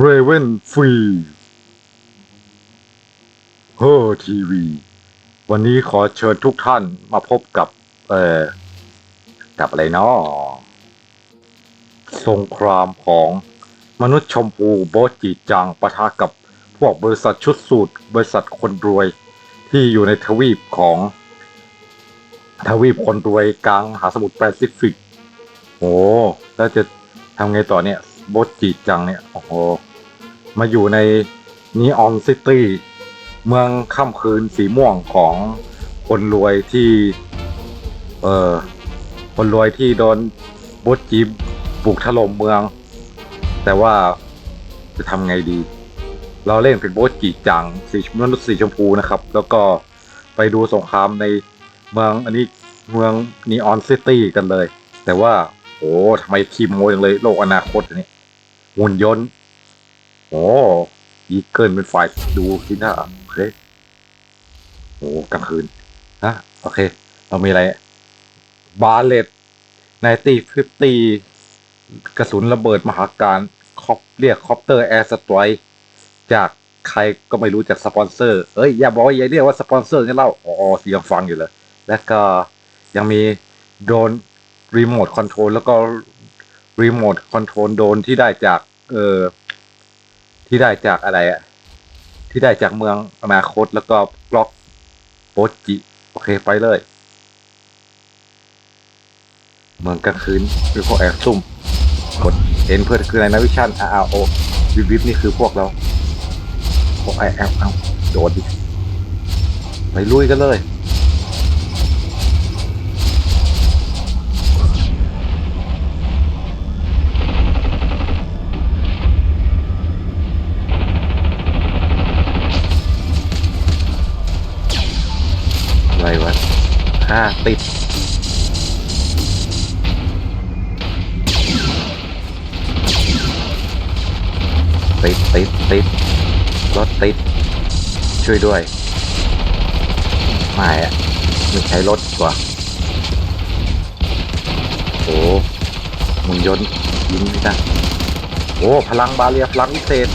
เรเวนฟรีเฮอทีวี วันนี้ขอเชิญทุกท่านมาพบกับ เอ่อ กับอะไรเนาะสงครามของมนุษย์ชมพูโบจิจังปะทะกับพวกบริษัทชุดสูตร บริษัทคนรวย ที่อยู่ในทวีปของ ทวีปคนรวยกลางมหาสมุทรแปซิฟิก โอ้แล้วจะทำไงต่อเนี่ย บทจิจังเนี่ย โอ้โห มาอยู่ในนีออนซิตี้ เมืองค่ำคืนสีม่วงของคนรวยที่ เออคนรวยที่โดนโบทจิบุกถล่มเมือง แต่ว่าจะทำไงดี เราเล่นเป็นโบทจิจังสีมนุษย์สีชมพูนะครับ แล้วก็ไปดูสงครามในเมืองอันนี้เมืองนีออนซิตี้กันเลย แต่ว่าโอ้ทำไมทีมโมจังเลยโลกอนาคตอันนี้ หุ่นยนต์ โอ้ยีเกิลเป็นฝ่ายดูสินะโอเคโอ้กลางคืนนะโอเค เรามีอะไร บาเลตไนตี้ฟิฟตีกระสุนระเบิดมหาการคอปเรียกคอปเตอร์แอร์สไตรจากใครก็ไม่รู้จากสปอนเซอร์ เอ้ย อย่าบอกอย่าเรียกว่าสปอนเซอร์กันเล่า อ๋อเสียงฟังอยู่เลย แล้วก็ยังมีโดนรีโมทคอนโทรลแล้วก็ รีโมทคอนโทรลโดนที่ได้จาก เออที่ได้จากอะไรอะที่ได้จากเมืองอนาคตแล้วก็บล็อกโปจิ โอเคไปเลย เมืองกลางคืนคือพวกแอบซุ่มกดเอ็นเพื่อคืออะไรนะวิชั่น R O วิบวิบนี่คือพวกเราพวกไอแอลเอาโดดดิไปลุยกันเลย ห้าติด ติด ติด ติด รถติด ช่วยด้วย ไม่อะไม่ใช้รถกว่า โอ้หมุนยนต์ยิงไม่ได้โอ้ พลังบาเรียพลังวิเศษ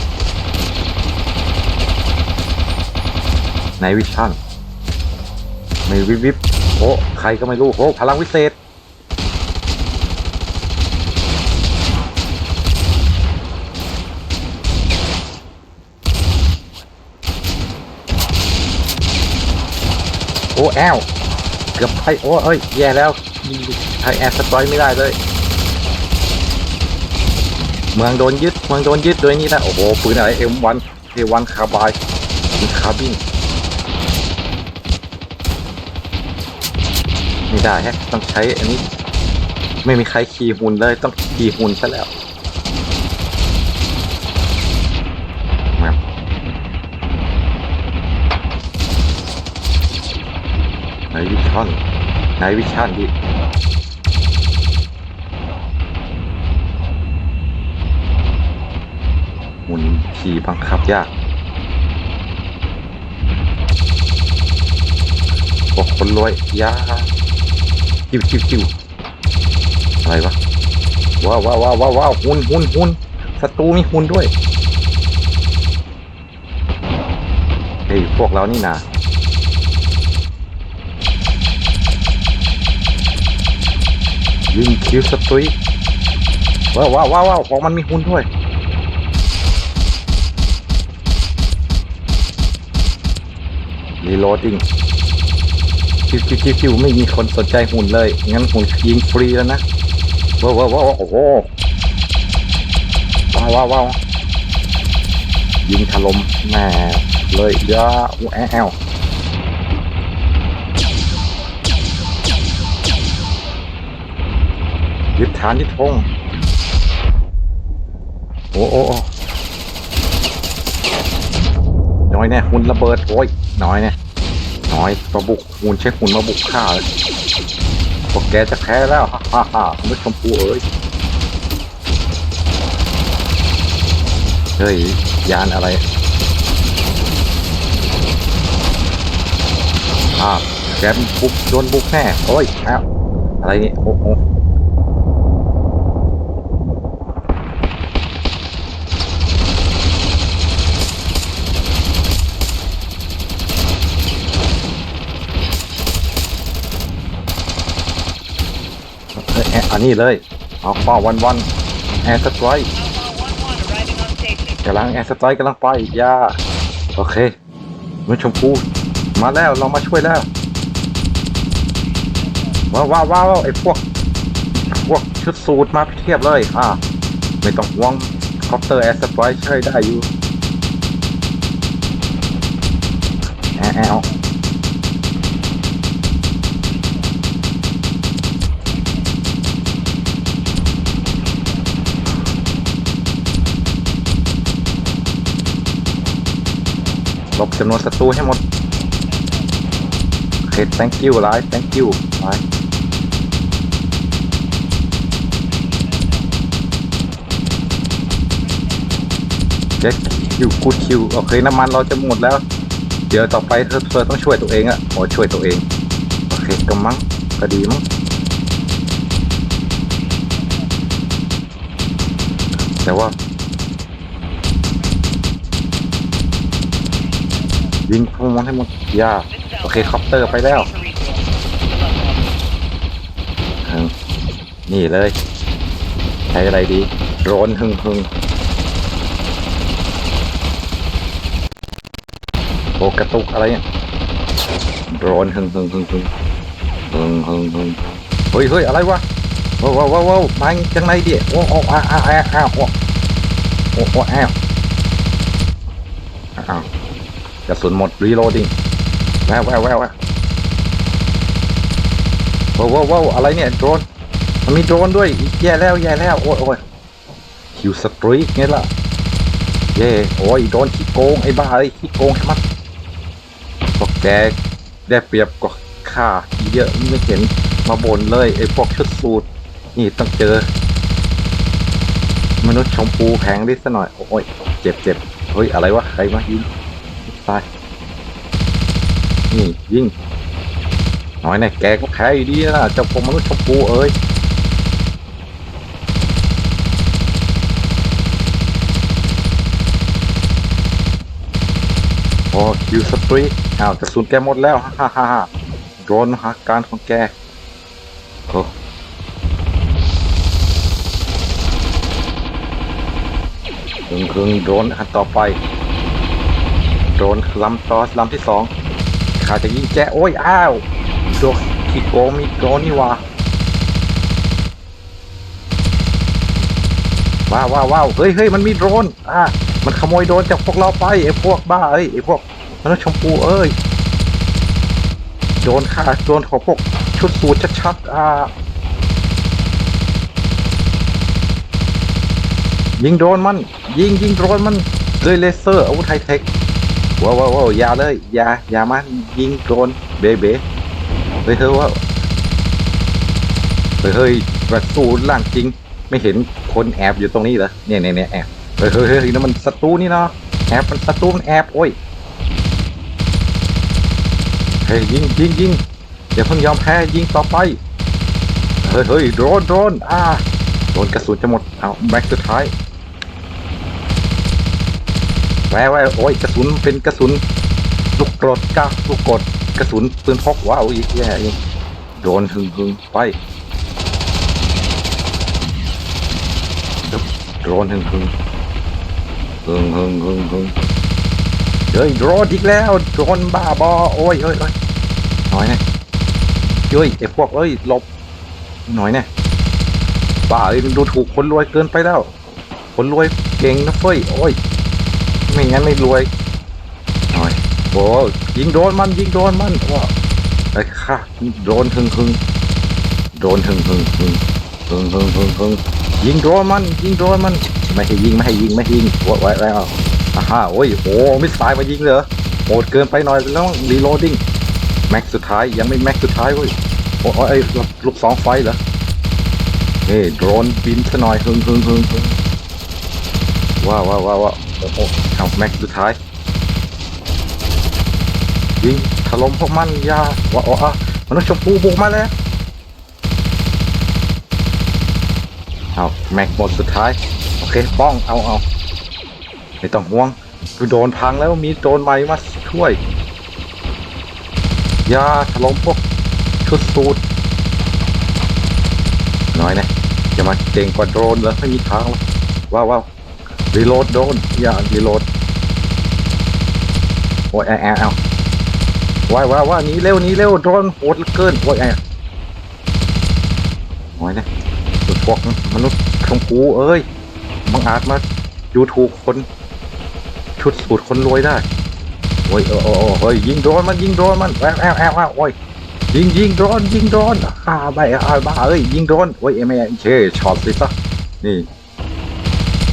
ในวิชั่นไม่วิบวิบ โอ้ใครก็ไม่รู้โอ้พลังวิเศษ โอ้แอลเกือบไทยโอ้เอ้ย แย่แล้วไทยแอร์สตรอยไม่ได้เลย เมืองโดนยึด เมืองโดนยึดโดยนี่นะ โอ้โห ปืนอะไรเอ็มวันเอวันคาบายคาร์บิน ไม่ได้ฮะต้องใช้อันนี้ ไม่มีใครขี่หุ่นเลยต้องขี่หุ่นซะแล้วมาในวิชั่นในวิชั่นดิหุ่นขี่บังคับยากพวกคนรวยยาก จิ้วจิ้วจิ้วอะไรวะว้าวว้าวว้าวว้าววาวหุ่นหุ่นหุ่นศัตรูมีหุ่นด้วยเฮ้ยพวกเรานี่นะยิงคิวสตรีว้าวว้าวว้าวว้าวของมันมีหุ่นด้วยรีโหลดดิ้ง คิวคิวคิวคิวไม่มีคนสนใจหุ่นเลย งั้นหุ่นยิงฟรีแล้วนะว้าวว้าวว้าวโอ้โหว้าวว้าวยิงถล่มแม่เลยยาอูแอลยึดฐานยึดธงโอ้โอ้โอ้น้อยแน่หุ่นระเบิด โอ้ยน้อยแน่ น้อยมาบุกหุ่นใช้หุ่นมาบุกข้าเลยพวกแกจะแพ้แล้วฮ่าฮ่าฮ่าคุณผู้ชมพูเอ้ยเฮ้ยยานอะไรอ่าแกบุกโดนบุกแน่โอ้ยแอ้วอะไรนี่โอ้โห แอันี่เลยเอาฟ้าวันวันแอร์สไตร Alpha 1-1 arriving on station. กำลังแอร์สไตร์กำลังไปยาโอเคมันชมพูมาแล้วเรามาช่วยแล้วว้าวว้าวว้าวไอ้พวก พวกชุดสูตรมาเทียบเลย อ่า ไม่ต้องห่วงคอปเตอร์แอร์สไตรช่วยได้อยู่แอลแอล ลบจำนวนศัตรูให้หมดโอเค thank you ไลฟ์ thank you ไลฟ์เจ็ดคิวกูคิวโอเคน้ำมันเราจะหมดแล้ว เดี๋ยวต่อไปเธอเธอต้องช่วยตัวเองอะโอ้ช่วยตัวเอง โอเคก็มั้งก็ดีมั้งแต่ว่า ยิงพวกมันให้หมดยา This cell Okay, copter ไปแล้ว นี่เลย ใช้อะไรดีโดรนหึงหึงโอกระตุกอะไรเนี่ยโดรนหึงหึงหึงหึงหึงหึงหึงเฮ้ยเฮ้ยอะไรวะว้าวว้าวว้าวมาจังไรดิโอ้โอ้อ้าวอ้าวอ้าวอ้าอ้โอ้โอ้อ้าวอ้าว กระสุนหมดรีโหลดิแววแววแววแววว้าวว้าวว้าอะไรเนี่ยโดรนมันมีโดรนด้วยแย่แล้วแย่แล้วโอ้ยโอ้ยคิวสตรีกไงล่ะเย่โอ้ยโดนขี้โกงไอ้บ้าไอ้ขี้โกงใช่ไมพวกแกได้เปรียบกว่าข้าเยอะไม่เห็นมาบ่นเลยไอ้พวกชุดสูตรนี่ต้องเจอ มนุษย์ชมพูแพงดิสหน่อย โอ้ยเจ็บเจ็บเฮ้ย อะไรวะ ใครมายิง ตายนี่ยิงน้อยแน่แกก็แพ้อยู่ดีนะเจ้าพวกมนุษย์ชมพูเอ้ยโอ้คิวสตรีอ้าวกระสุนแกหมดแล้วฮ่าฮ่าฮ่าโดนมหาการของแกโอ้คึงคึงโดนอันต่อไป โดนลำต่อลำที่สองขาจะยิงแกโอ้ย อ้าวโดนขี้โกงมีโดนนี่ว่าว้าวว้าวว้าวเฮ้ยเฮ้ยมันมีโดรนอ่ามันขโมยโดรนจากพวกเราไปไอ้พวกบ้าเอ้ยไอ้พวกมันชมพูเอ้ยโดนฆ่าโดนของพวกชุดสูทชัดๆอ่ายิงโดรนมัน ยิงยิงโดรนมันด้วยเลเซอร์อาวุธไฮเทค ว้าวว้าวว้าวยาเลยยายามายิงโดนเบเบเฮ้ยเฮ้ยว่าเฮ้ยเฮ้ยกระสูนล่างจริง ไม่เห็นคนแอบอยู่ตรงนี้เหรอเนี่ยเนี่ยเนี่ยแอบเฮ้ยเฮ้ยเฮ้ยนั่นมันศัตรูนี่เนาะแอบมันศัตรูมันแอบโอ้ยเฮ้ยยิงยิงยิงอย่าเพิ่งยอมแพ้ยิงต่อไปเฮ้ยเฮ้ยโดนโดนอ่าโดนกระสุนจะหมดเอาแบ็คสุดท้าย แหววโอ้ยกระสุนเป็นกระสุนลูกกรดก้าลูกกรดกระสุนปืนพกว้าวอีกแย่อีกโดนหึงหึงไปโดนหึงหึงฮึงฮึงฮึงฮึงเฮ้ยโดนอีกแล้วโดนบ้าบอโอ้ยเฮ้ยเฮ้ยหน่อยนะเฮ้ยไอ้พวกเอ้ยหลบหน่อยนะบ้าเอ้ยดูถูกคนรวยเกินไปแล้ว คนรวยเก่งนะเฟ้ยโอ้ย ไม่งั้นไม่รวยหน่อยโอ้ยิงโดนมันยิงโดนมันว้าไอ้ข้าโดนหึงหึงโดนหึงหึงหึงหึงหึงหึงหึงยิงโดนมันยิงโดนมันไม่ให้ยิงไม่ให้ยิงไม่ให้ยิงไว้ไว้ไว้เอาอ่าฮะโอ้ยโอ้มิสไซล์มายิงเลยเหรอโหดเกินไปหน่อยแล้วรีโหลดดิ้งแม็กสุดท้ายยังไม่แม็กสุดท้ายเว้ยโอ้ยไอ้ลูกสองไฟเหรอเฮ้ยโดรนบินซะหน่อยฮึงฮึงฮึงฮึงว้าวว้าวว้าว โอ้โหเอาแม็กสุดท้ายยิงถล่มพวกมันยาว้าวอะมนุษย์ชมพูบุกมาแล้วเอาแม็กหมดสุดท้าย โอเคป้องเอาเอาไม่ต้องห่วงคือโดนพังแล้วมีโดนใหม่มาช่วยยาถล่มพวกชุดสูตรน้อยนะจะมาเก่งกว่าโดรนเหรอไม่มีทางว้าวว้าว รีโหลดโดนอย่ารีโหลดโอ้ยแอลแอลแอลว้ายว้าว้านี้เร็วนี้เร็วโดนโหดเกินโอ้ยแอลน้อยนะพวกมนุษย์ชมพูเอ้ยบังอาจมาดูถูกคนชุดสูตรคนรวยได้โอ้ยเออเออเอ้ยยิงโดนมันยิงโดนมันแอลแอลแอลโอ้ยยิงยิงโดนยิงโดนอ่าใบอ่าบ้าเอ้ยยิงโดนโอ้ยเอ็มเอเชช็อตสิซะนี่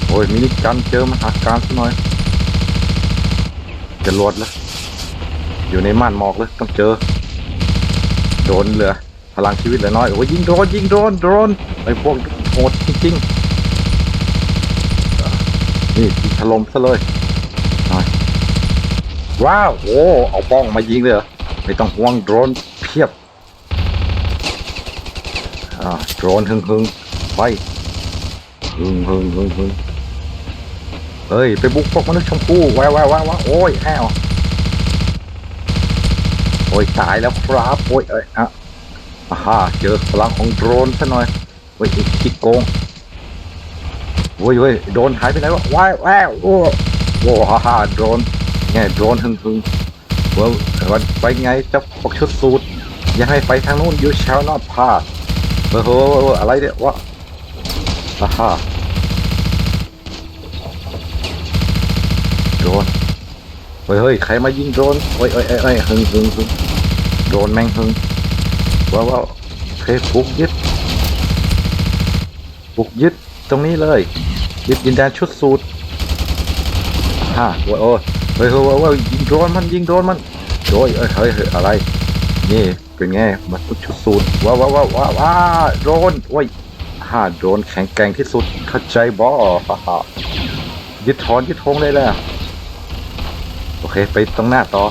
โอ้ยมินิกันเจอมหาการซะหน่อย จะรวดแล้ว อยู่ในม่านหมอกเลยต้องเจอ โดนเหลือพลังชีวิตเหลือน้อยโอ้ยยิงโดรนยิงโดรนโดรนไอ้พวกโหดจริงๆนี่ถล่มซะเลยว้าวโอ้เอาบ้องมายิงเลยเหรอไม่ต้องห่วงโดรนเพียบอ่าโดรนหึงหึงไปหึงหึงหึงหึง เฮ้ย ไปบุกพวกมนุษย์ชมพู่ว้าวว้าวว้าวโอ้ยแอวโอ้ยตายแล้วครับโอ้ยเอ้ยอะอ่าฮ่าเจอพลังของโดรนซะหน่อยเฮ้ยอ้ขี้โกงโอ้ยเฮ้ยโดนหายไปไหนวะว้าวว้าวโอ้โอ้ฮ่าฮ่าโดรนไงโดรนหึงหึงว่าวันไปไงจะพวกชุดสูตรอย่าให้ไปทางนู้น you shall not pass เออโหอะไรเนี่ยวะอ่าฮะโดรน เฮ้ยเฮ้ยใครมายิงโดนเฮ้ยเฮ้ยเฮ้ยเฮ้ยหึงหึงหึงโดนแม่งหึงว้าวว้าวโอเคบุกยึดบุกยึดตรงนี้เลยยึดดินแดนชุดสูตรฮ่าโอ้ยโอ้ยเฮ้ยเฮ้ยเฮ้ยเฮ้ยยิงโดนมันยิงโดนมันโอ้ยเฮ้ยเฮ้ยอะไรนี่เป็นไงมันชุดสูตรว้าวว้าวว้าวว้าวว้าโดนโอ้ยฮ่าโดนแข็งแกร่งที่สุดเข้าใจบ่ฮ่าฮ่ายึดถอนยึดธงเลยแหละ โอเค ไปตรงหน้าต่อ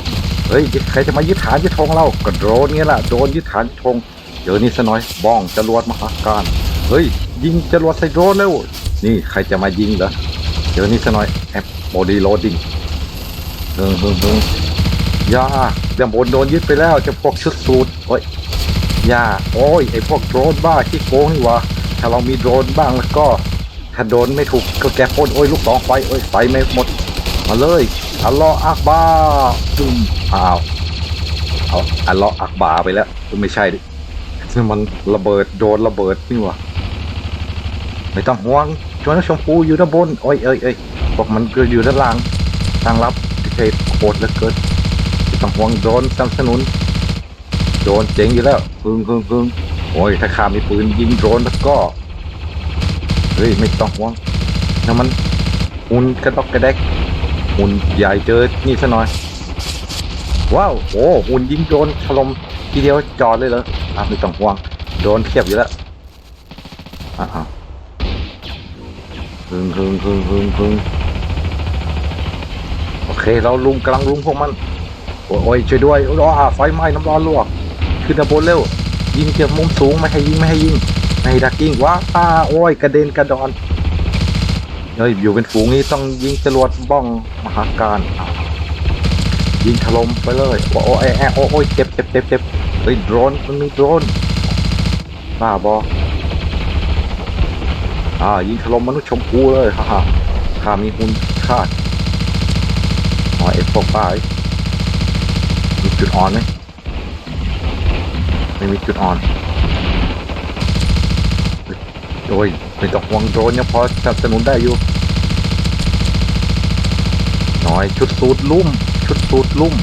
เฮ้ยใครจะมายึดฐานยึดธงเราก็โดรนเงี้ยแหละโดรนยึดฐานยึดธงเดี๋ยวนี้ซะหน่อยบ้องจรวดมหาการเฮ้ย ยิงจรวดใส่โดรนแล้วนี่ใครจะมายิงเหรอเดี๋ยวนี้ซะหน่อยแอปบอดี้โลดดิ้งเฮิงเฮิงเฮิงยาเดี๋ยวบนโดนยึดไปแล้วจะพวกชุดสูตรโอ้ยยาโอ้ยไอพวกโดรนบ้าที่โกงนี่วะถ้าเรามีโดรนบ้างแล้วก็ถ้าโดนไม่ถูกก็แกพ่นโอ้ยลูกสองไฟโอ้ยไฟไม่หมด มาเลย อัลลอฮ์อักบาดุมอ้าวเอาอัลลอฮ์อักบาร์ไปแล้วไม่ใช่ดิมันระเบิดโดนระเบิดนี่วะไม่ต้องห่วงชวนชมพูอยู่ด้านบนโอ้ยเอ้ยเอ้ยพวกมันก็อยู่ด้านล่างทางรับที่เทโคตรเหลือเกินไม่ต้องห่วงโดนสนับสนุนโดนเจ๋งอยู่แล้วพึ่งพึ่งพึ่งโอ้ยถ้าข้ามีปืนยิงโดนแล้วก็เฮ้ยไม่ต้องห่วงถ้ามันหุ่นกระดอกกระแดก หุ่นใหญ่เจอนี่ซะหน่อย ว้าวโอ้หุ่นยิงโดนถล่มทีเดียวจอดเลยเหรออะไม่ต้องห่วง โดนเทียบอยู่แล้วอะฮึงฮึงฮึงฮึงฮึงโอเค เราลุมกำลังลุมพวกมัน โอ้ยโอ้ยช่วยด้วยรออะไฟไหม้น้ำร้อนลวก ขึ้นตะบนเร็ว ยิงเก็บมุมสูงไม่ให้ยิงไม่ให้ยิงไม่ให้ดักยิงว้าป้าโอ้ยกระเด็นกระดอน เฮ้ยอยู่เป็นฝูงนี้ต้องยิงจรวดบ้องมหาการยิงถล่มไปเลยโอ้โอ้ยแอโอ้โอ้ยเจ็บเจ็บเจ็บเจ็บเฮ้ยโดรนมันมีโดรนบ้าบออ่ายิงถล่มมนุษย์ชมพูเลยฮ่าฮ่าข้ามีหุ่นคาดอ๋อเอฟพวกป้ายมีจุดอ่อนไหมไม่มีจุดอ่อน โอ้ยไม่ต้องห่วงโดนยังพอสนับสนุนได้อยู่น่อยชุดสูตรลุ่ม ชุดสูตรลุ่ม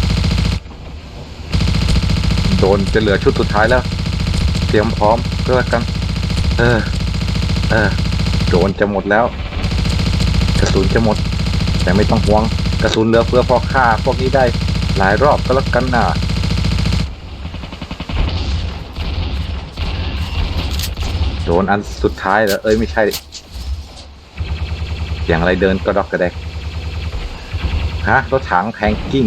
โดนจะเหลือชุดสุดท้ายแล้ว เตรียมพร้อมก็แล้วกัน เออ เออ โดนจะหมดแล้ว กระสุนจะหมด แต่ไม่ต้องห่วง กระสุนเหลือเฟือพอฆ่าพวกนี้ได้ หลายรอบก็แล้วกันนะ โดนอันสุดท้ายแล้ว เอ้ยไม่ใช่ดิเสียงไรเดินกระดอกกระแดก ฮะ รถถังแพงกิ้ง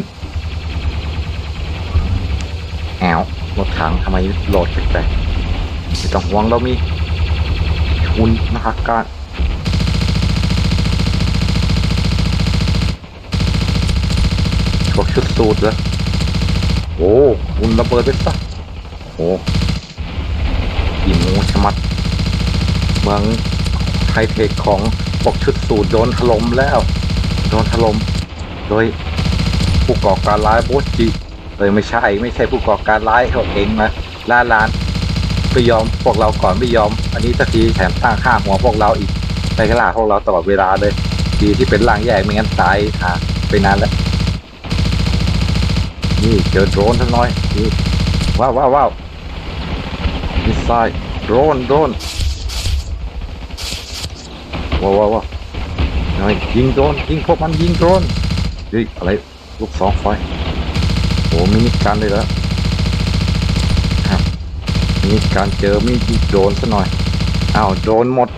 แอวรถถังทำไมโหลดแปลกๆไม่ต้องห่วงเรามีหุ่นมหาการพวกชุดสูตรเหรอโอ้หุ่นระเบิดไปซะโอ้ยิงงูชะมัด เมืองไฮเทคของพวกชุดสูตรโดนถล่มแล้ว โดนถล่มโดยผู้ก่อการร้ายโบสจิเอ้ยไม่ใช่ไม่ใช่ผู้ก่อการร้ายเขาเองนะล่าล้านไม่ยอมพวกเราก่อนไม่ยอม อันนี้สักทีแถมตั้งค่าหัวพวกเราอีกไปกล่าพวกเราตลอดเวลาเลยดีที่เป็นร่างแยกไม่งั้นตายหาไปนานแล้วนี่เจอโดรนทั้งน้อยว้าวว้าวว้าวมิสไซล์โดรนโดรน ว้าวว้าวว้าวหน่อยยิงโดนยิงพวกมันยิงโดนเฮ้ยอะไรลูกสองไฟโอ้มินิกันเลยแล้วครับมินิกันเจอมินิโดนซะหน่อยอ้าวโดนหมด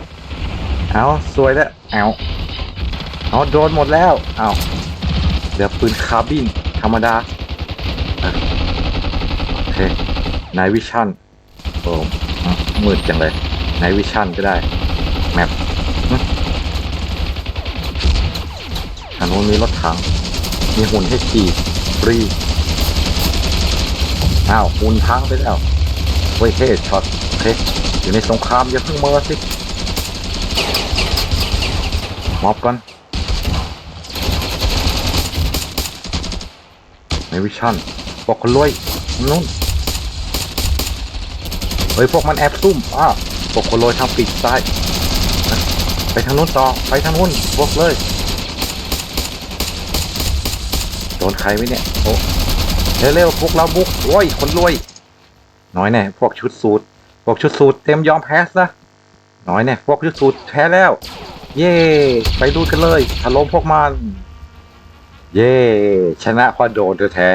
เอาสวยแล้วเอาเอาโดนหมดแล้วเอาเหลือปืนคาร์บินธรรมดาโอเคนายวิชั่นโอ้อืมมืดจังเลยนายวิชั่นก็ได้แมปางโน้นมีรถถัง มีหุ่นให้ขี่ฟรี อ้าว หุ่นพังไปแล้วเว้ยเฮ้ช็อตโอเคอยู่ในสงครามอย่าเพิ่งเมอสิมอบกันในวิชั่นบอกคนรวยนู่นเฮ้ยพวกมันแอบซุ่มอ้าวพวกคนรวยทางปีกซ้าย ไปทางนู้นต่อ ไปทางนู้นพวกเลย โด นใครไหมเนี่ย โอ้เร็วๆพวกเราบุกโอ้ยคนรวย น้อยแน่พวกชุดสูตรพวกชุดสูตรเต็มยอมแพ้ซะน้อยแน่พวกชุดสูตรแพ้แล้ว เย่ไปดูกันเลยถล่มพวกมัน เย่ชนะพราะโดนแท้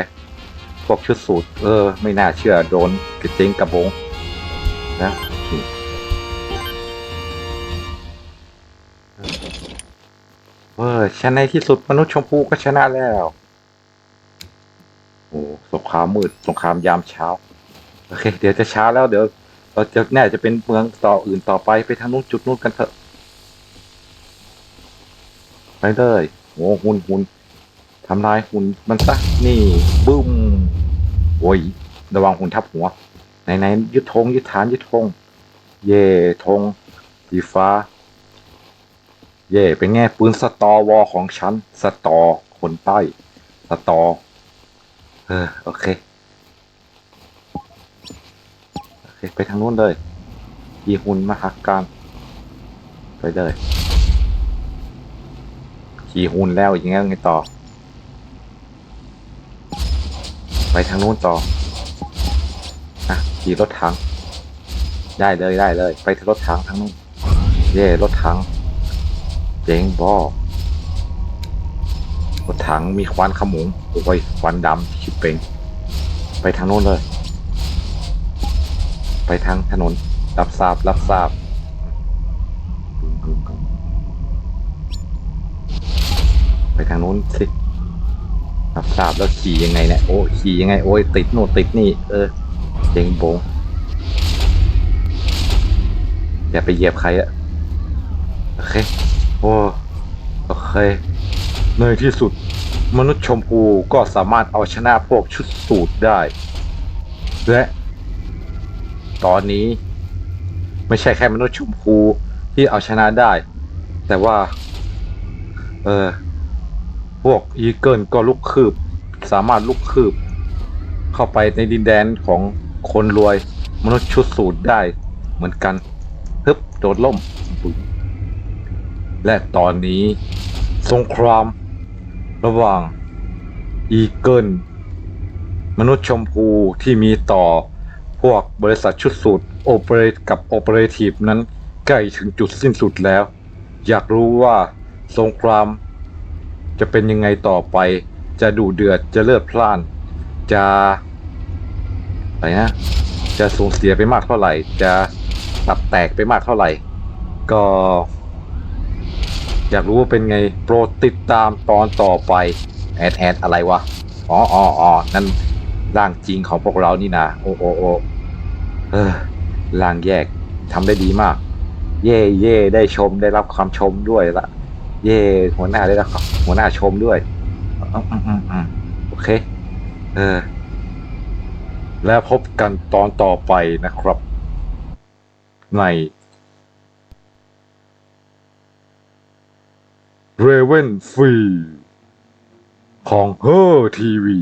พวกชุดสูตรเออ ไม่น่าเชื่อโดนกระเจิงกระบงนะเออชนะในที่สุดมนุษย์ชมพูก็ชนะแล้ว อ้สงครามมืดสงครามยามเช้า โอเค เดี๋ยวจะเช้าแล้วเดี๋ยวเราจะแน่จะเป็นเมืองต่ออื่นต่อไปไปทางนู้นจุดนู้นกันเถอะไปเลยโอ้หุ่นหุ่นทำลายหุ่นมันซะนี่บึ้มโอ้ยระวังหุ่นทับหัวไหนไหนยึดธงยึดฐานยึดธงเย่ธงสีฟ้า เย่เป็นไงปืนสตอวอของฉันสตอคนใต้สตอ เออโอเค โอเค ไปทางนู้นเลยยีหุ่นมหาการไปเลยขี่หุ่นแล้วอย่างเงี้ยไงต่อ ไปทางนู้นต่ออะขี่รถถัง ได้เลยได้เลย ไปที่รถถังทางนู้นเย่รถถังเจ๋งบอก รถถังมีควันขมุงโอ้ยควันดำชิบเป่งไปทางโน้นเลย ไปทางถนนรับทราบรับทราบไปทางโน้นสิรับทราบแล้วขี่ยังไงเนี่ยโอ้ขี่ยังไงโอ้ยติดโน่นติดนี่ เออเจงโบงอย่าไปเหยียบใครอะโอเคโอ้โอเค ในที่สุด มนุษย์ชมพูก็สามารถเอาชนะพวกชุดสูตรได้ และ ตอนนี้ ไม่ใช่แค่มนุษย์ชมพูที่เอาชนะได้ แต่ว่า เออพวกอีเกิลก็ลุกคืบ สามารถลุกคืบ เข้าไปในดินแดนของคนรวยมนุษย์ชุดสูตรได้เหมือนกันฮึบโดดล่ม และตอนนี้สงคราม ระหว่างอีเกิลมนุษย์ชมพูที่มีต่อพวกบริษัทชุดสูตรโอเปเรตกับโอเปเรทีฟนั้นใกล้ถึงจุดสิ้นสุดแล้ว อยากรู้ว่าสงคราม จะเป็นยังไงต่อไป จะดูเดือดจะเลือดพล่าน จะอะไรนะจะสูญเสียไปมากเท่าไหร่ จะตับแตกไปมากเท่าไหร่ ก็ อยากรู้ว่าเป็นไงโปรดติดตามตอนต่อไปแอดแอดอะไรวะอ๋ออ๋ออ๋อนั่นร่างจริงของพวกเรานี่นะโอ้โอโอเออร่างแยกทำได้ดีมาก เย่เย่ได้ชมได้รับความชมด้วยละเย่หัวหน้าได้รับหัวหน้าชมด้วยอืมอืมอืมโอเค เออ แล้วพบกันตอนต่อไปนะครับ ใน เรเวนฟรี ของเฮอร์ทีวี